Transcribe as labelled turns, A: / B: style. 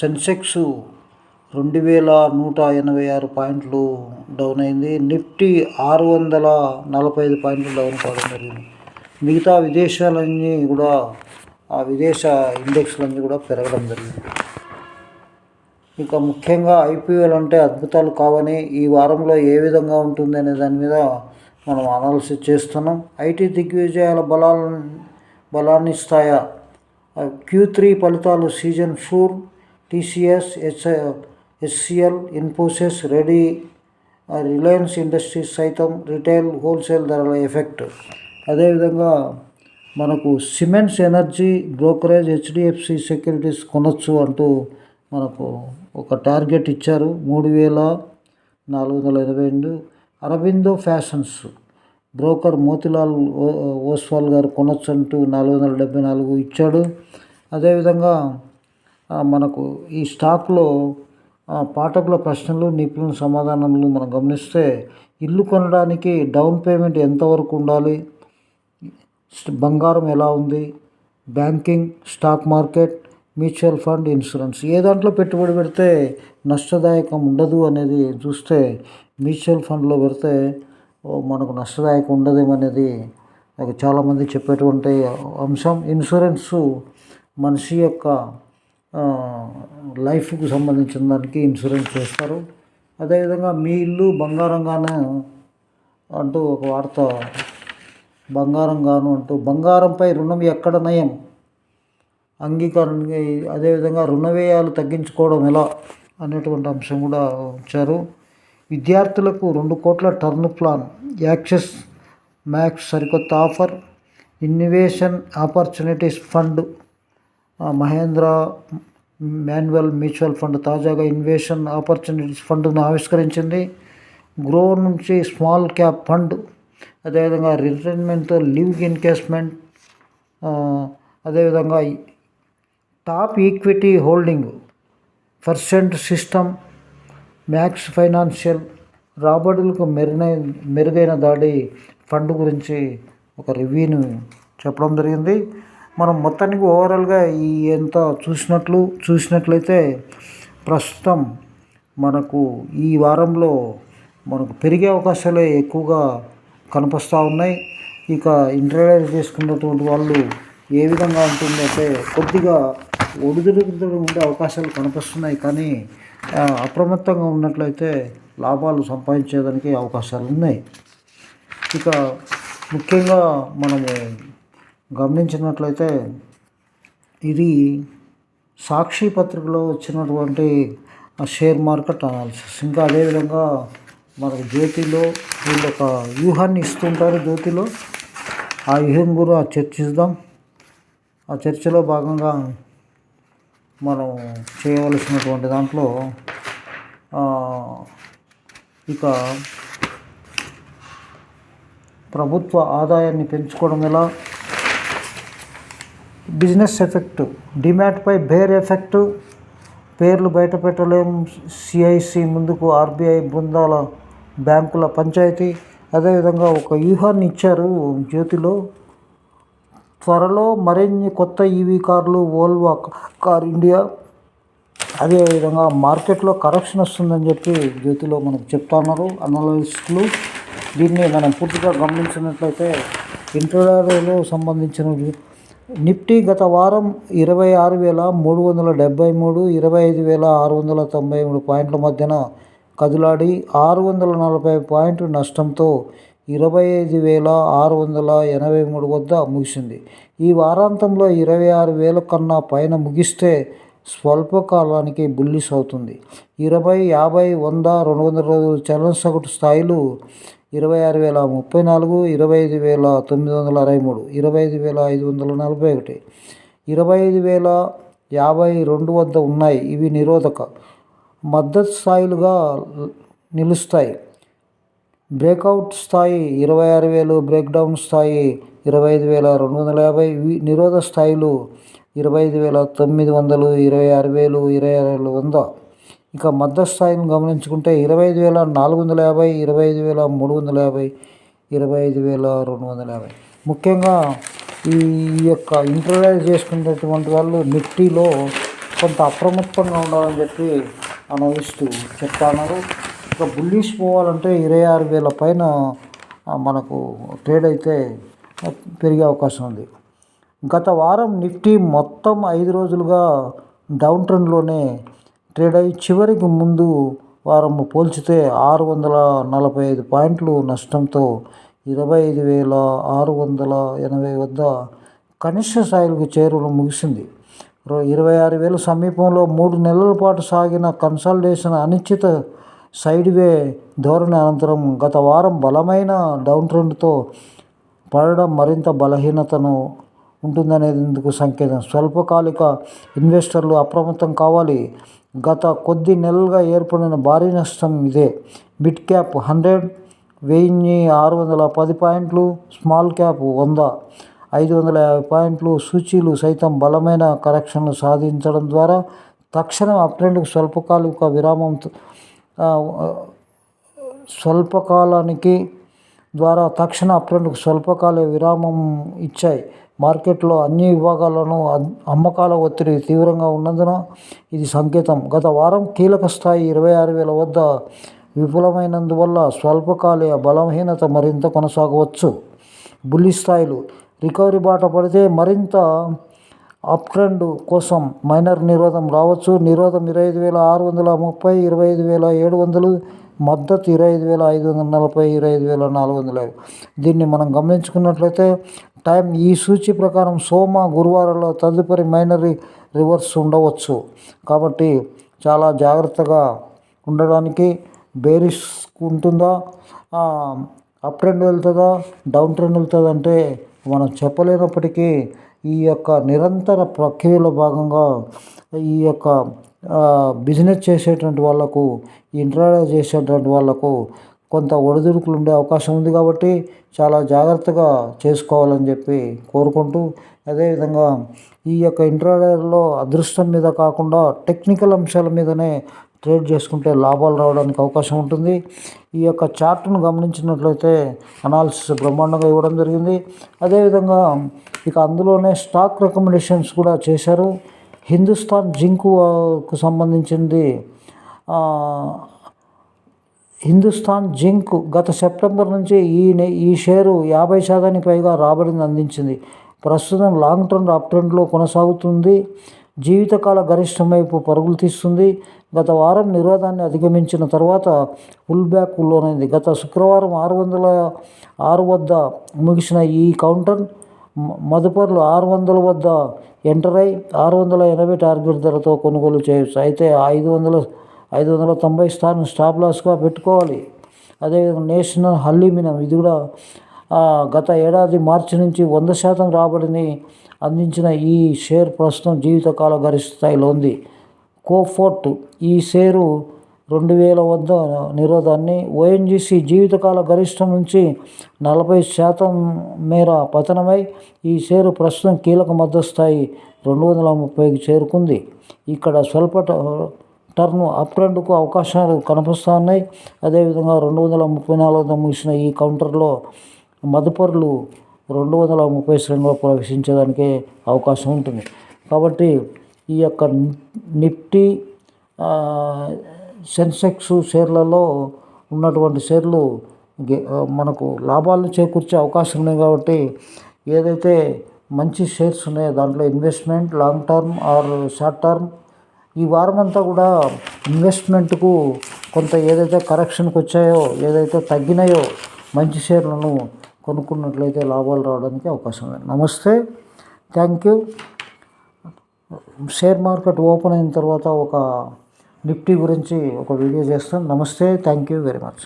A: సెన్సెక్స్ రెండు వేల నూట ఎనభై ఆరు పాయింట్లు డౌన్ అయింది. నిఫ్టీ ఆరు వందల నలభై ఐదు పాయింట్లు డౌన్ కావడం జరిగింది. మిగతా విదేశాలన్నీ కూడా ఆ విదేశ ఇండెక్స్లన్నీ కూడా పెరగడం జరిగింది. ఇక ముఖ్యంగా ఐపీఎల్ అంటే అద్భుతాలు కావని ఈ వారంలో ఏ విధంగా ఉంటుంది అనే దాని మీద మనం అనాలిసిస్ చేస్తున్నాం. ఐటీ దిగ్విజయాల బలాలను బలాన్ని ఇస్తాయా క్యూ త్రీ ఫలితాలు season for TCS H HCL Infosys ready Reliance Industries సైతం రిటైల్ హోల్సేల్ ధరల ఎఫెక్ట్. అదేవిధంగా మనకు cements energy brokerage HDFC Securities కొనొచ్చు అంటూ మనకు ఒక టార్గెట్ ఇచ్చారు. మూడు వేల నాలుగు వందల ఇరవై రెండు అరబిందో ఫ్యాషన్స్. బ్రోకర్ మోతిలాల్ ఓ- ఓస్వాల్ గారు కొనొచ్చు అంటూ నాలుగు వందల డెబ్బై నాలుగు ఇచ్చాడు. అదేవిధంగా మనకు ఈ స్టాక్లో పాఠకుల ప్రశ్నలు నిపుణుల సమాధానాలు మనం గమనిస్తే ఇల్లు కొనడానికి డౌన్ పేమెంట్ ఎంతవరకు ఉండాలి? బంగారం ఎలా ఉంది? Banking stock market mutual fund insurance. ఏ దాంట్లో పెట్టుబడి పెడితే నష్టదాయకం ఉండదు అనేది చూస్తే మ్యూచువల్ ఫండ్లో పెడితే మనకు నష్టదాయకం ఉండదేమనేది నాకు చాలామంది చెప్పేటువంటి అంశం. ఇన్సూరెన్స్ మనిషి యొక్క లైఫ్కు సంబంధించిన దానికి ఇన్సూరెన్స్ చేస్తారు. అదేవిధంగా మీ ఇల్లు బంగారంగానే అంటూ ఒక వార్త బంగారంగాను అంటూ బంగారంపై రుణం ఎక్కడ నయం? అంగీకారం అదేవిధంగా రుణ వ్యయాలు తగ్గించుకోవడం ఎలా? అనేటువంటి అంశం కూడా ఉంచారు. విద్యార్థులకు రెండు కోట్ల టర్న్ ప్లాన్ యాక్సెస్ మ్యాక్స్ సరికొత్త offer innovation opportunities fund Mahindra manual mutual fund తాజాగా ఇన్వేషన్ ఆపర్చునిటీస్ ఫండ్ను ఆవిష్కరించింది. గ్రో నుంచి స్మాల్ క్యాప్ ఫండ్ అదేవిధంగా రిటైర్మెంట్ లివ్ ఇన్వెస్ట్మెంట్ అదేవిధంగా top equity holding percent system max financial రాబడులకు మెరుగైన మెరుగైన దాడి ఫండ్ గురించి ఒక రివ్యూని చెప్పడం జరిగింది. మనం మొత్తానికి ఓవరాల్గా ఈ ఎంత చూసినట్లు చూసినట్లయితే ప్రస్తుతం మనకు ఈ వారంలో మనకు పెరిగే అవకాశాలే ఎక్కువగా కనిపిస్తూ ఉన్నాయి. ఇక ఇంటర్వ్యూ చేసుకున్నటువంటి వాళ్ళు ఏ విధంగా ఉంటుందంటే కొద్దిగా ఒడిదుడుకులు ఉండే అవకాశాలు కనిపిస్తున్నాయి. కానీ అప్రమత్తంగా ఉన్నట్లయితే లాభాలు సంపాదించేదానికి అవకాశాలు ఉన్నాయి. ఇక ముఖ్యంగా మనము గమనించినట్లయితే ఇది సాక్షి పత్రికలో వచ్చినటువంటి ఆ షేర్ మార్కెట్ అనాలిసిస్ ఇంకా అదేవిధంగా మనకు జ్యోతిలో వీళ్ళు ఒక వ్యూహాన్ని ఇస్తుంటారు జ్యోతిలో. ఆ వ్యూహం కూడా చర్చిద్దాం. ఆ చర్చలో భాగంగా మనం చేయవలసినటువంటి దాంట్లో ఇక ప్రభుత్వ ఆదాయాన్ని పెంచుకోవడం ఎలా బిజినెస్ ఎఫెక్ట్ డిమాట్పై బేర్ ఎఫెక్ట్ పేర్లు బయట పెట్టలేం సిఐసి ముందుకు ఆర్బీఐ బృందాల బ్యాంకుల పంచాయతీ. అదేవిధంగా ఒక వ్యూహాన్ని ఇచ్చారు జ్యోతిలో. త్వరలో మరిన్ని కొత్త ఈవీ కార్లు ఓల్వా కార్ ఇండియా. అదేవిధంగా మార్కెట్లో కరెక్షన్ వస్తుందని చెప్పి జ్యోతిలో మనకు చెప్తున్నారు అనలిస్టులు. దీన్ని మనం పూర్తిగా గమనించినట్లయితే ఇంటర్వ్యూలో సంబంధించిన నిఫ్టీ గత వారం ఇరవై ఆరు వేల మూడు వందల డెబ్బై మూడు ఇరవై ఐదు వేల ఆరు వందల తొంభై మూడు పాయింట్ల మధ్యన కదులాడి ఆరు వందల నలభై పాయింట్ నష్టంతో ఇరవై ఐదు వేల ఆరు వందల ఎనభై మూడు వద్ద ముగిసింది. ఈ వారాంతంలో ఇరవై ఆరు వేల కన్నా పైన ముగిస్తే స్వల్పకాలానికి బుల్లిస్ అవుతుంది ఇరవై యాభై వంద రెండు వందల రోజులు చలన సగటు స్థాయిలు ఇరవై ఆరు వేల ముప్పై నాలుగు ఇరవై ఐదు వేల తొమ్మిది వందల అరవై మూడు ఇరవై ఐదు వేల ఐదు వందల నలభై ఒకటి ఇరవై ఐదు వేల యాభై రెండు వద్ద ఉన్నాయి ఇవి నిరోధక. మద్దతు స్థాయిలుగా నిలుస్తాయి. బ్రేక్అవుట్ స్థాయి ఇరవై ఆరు వేలు బ్రేక్డౌన్ స్థాయి ఇరవై ఐదు వేల రెండు వందల యాభై వి- నిరోధ స్థాయిలు ఇరవై ఐదు వేల తొమ్మిది వందలు ఇరవై ఆరు వేలు ఇరవై ఆరు వంద. ఇక మద్దతు స్థాయిని గమనించుకుంటే ఇరవై ఐదు వేల నాలుగు వందల యాభై ఇరవై ఐదు వేల మూడు వందల యాభై ఇరవై ఐదు వేల రెండు వందల యాభై. ముఖ్యంగా ఈ యొక్క ఇంటర్వ్యూ చేసుకునేటటువంటి వాళ్ళు నిఫ్టీలో కొంత అప్రమత్తంగా ఉండాలని చెప్పి అనుభవిస్తూ చెప్తాన్నారు ఇక బుల్లిష్ పోవాలంటే ఇరవై ఆరు వేల పైన మనకు ట్రేడ్ అయితే పెరిగే అవకాశం ఉంది. గత వారం నిఫ్టీ మొత్తం ఐదు రోజులుగా డౌన్ ట్రెండ్లోనే ట్రేడ్ అయ్యి చివరికి ముందు వారం పోల్చితే ఆరు వందల నలభై ఐదు పాయింట్లు నష్టంతో ఇరవై ఐదు వేల ఆరు వందల ఎనభై వద్ద కనిష్ట స్థాయిలకు చేరువలు ముగిసింది. ఇరవై ఆరు వేల సమీపంలో మూడు నెలల పాటు సాగిన కన్సల్టేషన్ అనిశ్చిత సైడ్ వే ధోరణి అనంతరం గత వారం బలమైన డౌన్ ట్రెండ్తో పడడం మరింత బలహీనతను ఉంటుందనేందుకు సంకేతం. స్వల్పకాలిక ఇన్వెస్టర్లు అప్రమత్తం కావాలి. గత కొద్ది నెలలుగా ఏర్పడిన భారీ నష్టం ఇదే. మిడ్ క్యాప్ హండ్రెడ్ వెయ్యి ఆరు వందల పది పాయింట్లు స్మాల్ క్యాప్ వంద ఐదు వందల యాభై పాయింట్లు సూచీలు సైతం బలమైన కరెక్షన్లు సాధించడం ద్వారా తక్షణం అప్ట్రెండ్కు స్వల్పకాలిక విరామం స్వల్పకాలానికి ద్వారా తక్షణ అప్రెంట్కు స్వల్పకాల విరామం ఇచ్చాయి. మార్కెట్లో అన్ని విభాగాల్లోనూ అమ్మకాల ఒత్తిడి తీవ్రంగా ఉన్నందున ఇది సంకేతం. గత వారం కీలక స్థాయి ఇరవై ఆరు వేల వద్ద విఫలమైనందువల్ల స్వల్పకాలిక బలహీనత మరింత కొనసాగవచ్చు. బుల్లి స్థాయిలు. రికవరీ బాట పడితే మరింత అప్ ట్రెండ్ కోసం మైనర్ నిరోధం రావచ్చు. నిరోధం ఇరవై ఐదు వేల ఆరు వందల ముప్పై ఇరవై ఐదు వేల ఏడు వందలు మద్దతు ఇరవై ఐదు వేల ఐదు వందల నలభై ఇరవై ఐదు వేల నాలుగు వందల. యాభై దీన్ని మనం గమనించుకున్నట్లయితే టైం ఈ సూచి ప్రకారం సోమ గురువారంలో తదుపరి మైనరీ రివర్స్ ఉండవచ్చు. కాబట్టి చాలా జాగ్రత్తగా ఉండడానికి బేరిష్ ఉంటుందా? అప్ ట్రెండ్ వెళ్తుందా? డౌన్ ట్రెండ్ వెళ్తుందా అంటే మనం చెప్పలేనప్పటికీ ఈ యొక్క నిరంతర ప్రక్రియలో భాగంగా ఈ యొక్క బిజినెస్ చేసేటువంటి వాళ్ళకు ఇంట్రాడే చేసేటువంటి వాళ్ళకు కొంత ఒడిదుడుకులు ఉండే అవకాశం ఉంది కాబట్టి చాలా జాగ్రత్తగా చేసుకోవాలని చెప్పి కోరుకుంటూ అదేవిధంగా ఈ యొక్క ఇంట్రాడేలో అదృష్టం మీద కాకుండా టెక్నికల్ అంశాల మీదనే ట్రేడ్ చేసుకుంటే లాభాలు రావడానికి అవకాశం ఉంటుంది. ఈ యొక్క చార్ట్ను గమనించినట్లయితే అనాలిసిస్ బ్రహ్మాండంగా ఇవ్వడం జరిగింది. అదేవిధంగా ఇక అందులోనే స్టాక్ రికమెండేషన్స్ కూడా చేశారు. హిందుస్థాన్ జింకుకు సంబంధించింది హిందుస్థాన్ జింక్ గత సెప్టెంబర్ నుంచి ఈ ఈ షేరు యాభై శాతానికి పైగా రాబడిని అందించింది. ప్రస్తుతం లాంగ్ టర్మ్ అప్ ట్రెండ్లో కొనసాగుతుంది. జీవితకాల గరిష్టం వైపు పరుగులు తీస్తుంది. గత వారం నిరోధాన్ని అధిగమించిన తర్వాత పుల్ బ్యాక్ లోనైంది. గత శుక్రవారం ఆరు వందల ఆరు వద్ద ముగిసిన ఈ కౌంటర్ మదుపర్లు ఆరు వందల వద్ద ఎంటర్ అయి ఆరు వందల ఎనభై టార్గెట్ ధరతో కొనుగోలు చేయవచ్చు అయితే ఐదు వందల ఐదు వందల తొంభై స్థానం స్టాప్ లాస్గా పెట్టుకోవాలి. అదేవిధంగా నేషనల్ హల్లీమినం ఇది కూడా గత ఏడాది మార్చి నుంచి వంద శాతం రాబడిని అందించిన ఈ షేర్ ప్రస్తుతం జీవితకాల గరిష్ట స్థాయిలో ఉంది. కోఫోర్ట్ ఈ షేరు రెండు వేల వద్ద నిరోధాన్ని ఓఎన్జీసీ జీవితకాల గరిష్టం నుంచి నలభై శాతం మేర పతనమై ఈ షేరు ప్రస్తుతం కీలక మద్దతు స్థాయి రెండు వందల ముప్పైకి చేరుకుంది. ఇక్కడ స్వల్ప ట- టర్న్ అప్ ట్రెండ్కు అవకాశాలు కనిపిస్తూ ఉన్నాయి అదేవిధంగా రెండు వందల ముప్పై నాలుగు ముగిసిన ఈ కౌంటర్లో మదుపరులు రెండు వందల ముప్పై శ్రేణిలో ప్రవేశించడానికి అవకాశం ఉంటుంది. కాబట్టి ఈ యొక్క నిఫ్టీ సెన్సెక్స్ షేర్లలో ఉన్నటువంటి షేర్లు గే- మనకు లాభాలను చేకూర్చే అవకాశం ఉన్నాయి కాబట్టి ఏదైతే మంచి షేర్స్ ఉన్నాయో దాంట్లో investment long term or short term ఈ వారం అంతా కూడా ఇన్వెస్ట్మెంట్కు కొంత ఏదైతే కరెక్షన్కి వచ్చాయో ఏదైతే తగ్గినాయో మంచి షేర్లను కొనుక్కున్నట్లయితే లాభాలు రావడానికి అవకాశం ఉంది. నమస్తే. Thank you. Share market open అయిన తర్వాత ఒక నిఫ్టీ గురించి ఒక వీడియో చేస్తాను. నమస్తే థ్యాంక్ యూ వెరీ మచ్.